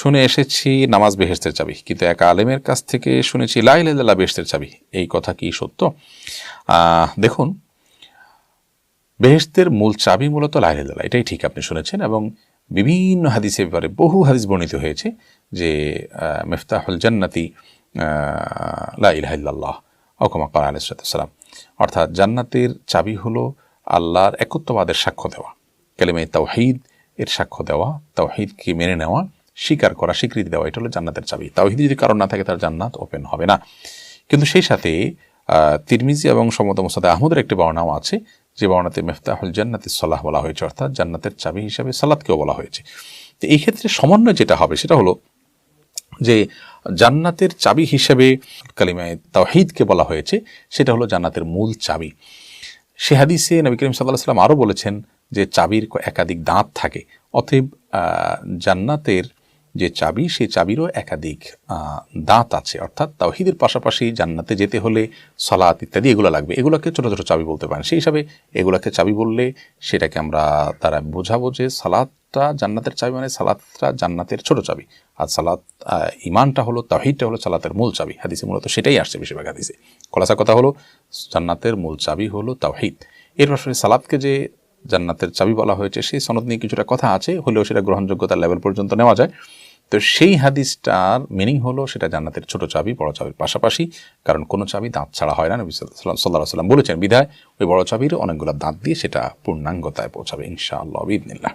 শুনে এসেছি, নামাজ বেহেস্তের চাবি। কিন্তু এক আলেমের কাছ থেকে শুনেছি লাইলাল্লাহ বেহেস্তের চাবি। এই কথা কি সত্য? দেখুন, বেহেস্তের মূল চাবি মূলত লাইলাল্লাহ এটাই ঠিক আপনি শুনেছেন এবং বিভিন্ন হাদিসের ব্যাপারে বহু হাদিস বর্ণিত হয়েছে যে মেফতাহুল জান্নাতি লা ইলাহিল্লাহ অকমা কাল আলাইসালাম অর্থাৎ জান্নাতের চাবি হলো আল্লাহর একত্ববাদের সাক্ষ্য দেওয়া। কেলেমে তাওহিদ, এর সাক্ষ্য দেওয়া, তাওহিদকে মেনে নেওয়া স্বীকার করা, স্বীকৃতি দেওয়া, এটা হলো জান্নাতের চাবি। তাওহিদ যদি কারণ না থাকে তার জান্নাত ওপেন হবে না। কিন্তু সেই সাথে তিরমিজি এবং সমত মোসাদ আহমদের একটি বর্ণাও আছে, যে বর্ণাতে মেফতাহুল জান্নাতি সাল্লাহ বলা হয়েছে, অর্থাৎ জান্নাতের চাবি হিসাবে সালাদকেও বলা হয়েছে। তো এই ক্ষেত্রে সমন্বয় যেটা হবে, সেটা হলো যে জান্নাতের চাবি হিসেবে কালিমায় তাওহিদকে বলা হয়েছে, সেটা হলো জান্নাতের মূল চাবি। সে নবী করিম সাল্লাহ সাল্লাম আরও বলেছেন যে চাবির একাধিক দাঁত থাকে, অতএব জান্নাতের যে চাবি সেই চাবিরও একাধিক দাঁত আছে। অর্থাৎ তাওহিদের পাশাপাশি জান্নাতে যেতে হলে সালাত ইত্যাদি এগুলো লাগবে। এগুলোকে ছোটো ছোটো চাবি বলতে পারেন। সেই হিসাবে এগুলোকে চাবি বললে সেটাকে আমরা, তারা বোঝাবো যে সালাদটা জান্নাতের চাবি মানে সালাদটা জান্নাতের ছোট চাবি। আর সালাত ইমানটা হলো তাহিদটা হলো সালাতের মূল চাবি। হাদিসে মূলত সেটাই আসছে বেশিরভাগ হাদিসে। খোলাসা কথা হলো, জান্নাতের মূল চাবি হলো তাহিদ এর পাশাপাশি সালাদকে যে জান্নাতের চাবি বলা হয়েছে, সেই সনদ নিয়ে কিছুটা কথা আছে। হলেও সেটা গ্রহণযোগ্যতার লেভেল পর্যন্ত নেওয়া যায়। তো সেই হাদিসটার মিনিং হলো সেটা জান্নাতের ছোট চাবি, বড় চাবির পাশাপাশি, কারণ কোনো চাবি দাঁত ছাড়া হয় না। নবী সাল্লাহ সাল্লাম বলেছেন, বিধায় ওই বড় চাবির অনেকগুলো দাঁত দিয়ে সেটা পূর্ণাঙ্গতায় পৌঁছাবে, ইনশাআল্লাহ বিদিনিল্লাহ